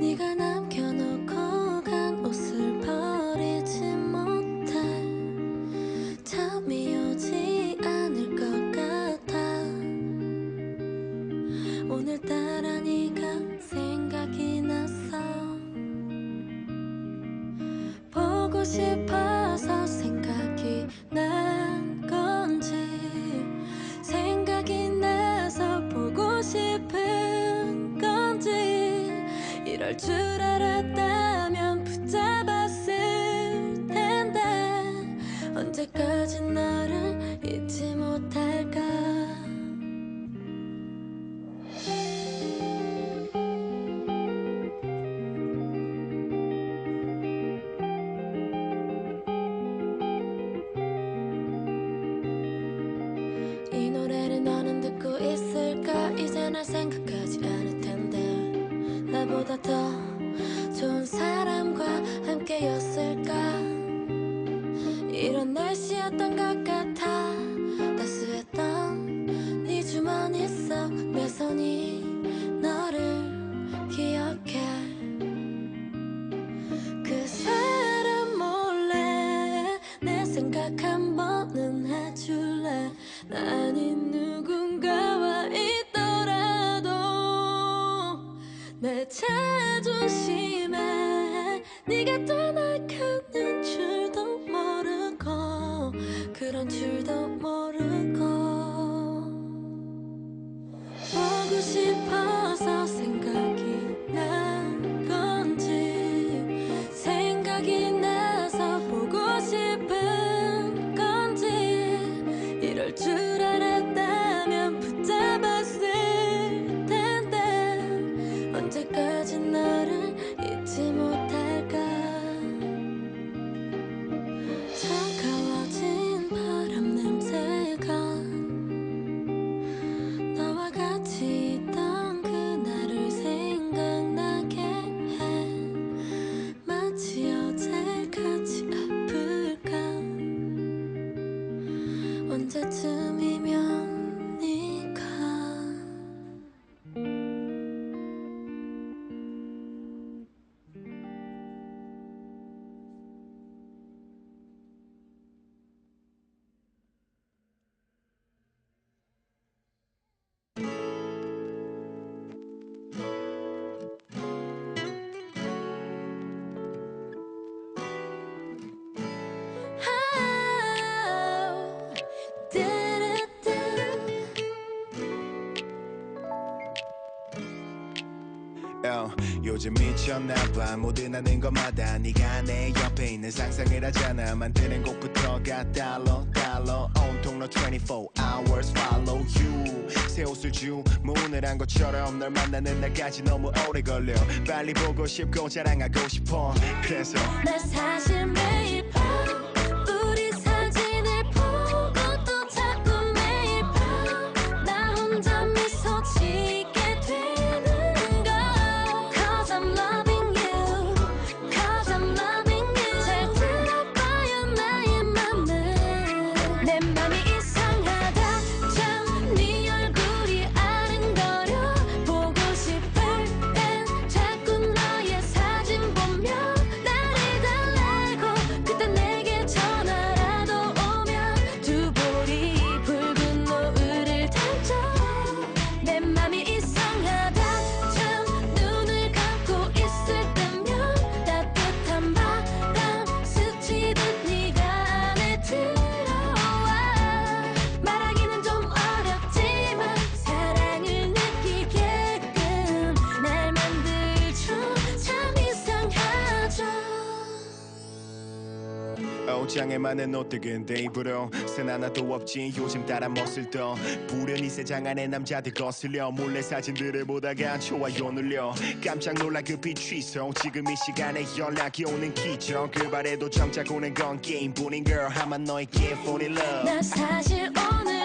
네가 남겨놓고 간 옷을 버리지 못해. 잠이 오지 않을 것 같아. 오늘따라 네가 생각이 났어 보고 싶어 이럴 줄 알았다면 붙잡았을 텐데 언제까지 너를 잊지 못할까? 이 노래를 너는 듣고 있을까? 이제 날 생각하지 텐데 나보다 더 좋은 사람과 함께였을까? 이런 날씨였던 것 같아. 따스했던 네 주머니 속내 손이 너를 기억해. 그 사람 몰래 내 생각 한 번은 해줄래? 나이 누 자존심에 네가 떠나가는 줄도 모르고 그런 줄도 모르고 언제 요즘 미쳤나봐. 모든 하는 것마다 네가 내 옆에 있는 상상을 하잖아. 만드는 곡부터가 달러 달러. 온통 너 24 hours follow you. 새 옷을 주문을 한 것처럼 널 만나는 날까지 너무 오래 걸려. 빨리 보고 싶고 자랑하고 싶어. 그래서 나 사실 매일 옷장에 많은 옷들 근데 입으로 쓴 하나도 없지. 요즘 따라 멋을 떠. 부련히 세장 안에 남자들 거슬려. 몰래 사진들을 보다가 좋아요 눌려. 깜짝 놀라 급히 취소 지금 이 시간에 연락이 오는 기적. 그 발에도 오는 건 게임뿐인 girl. 하만 너에게 fall in love. 나 사실 오늘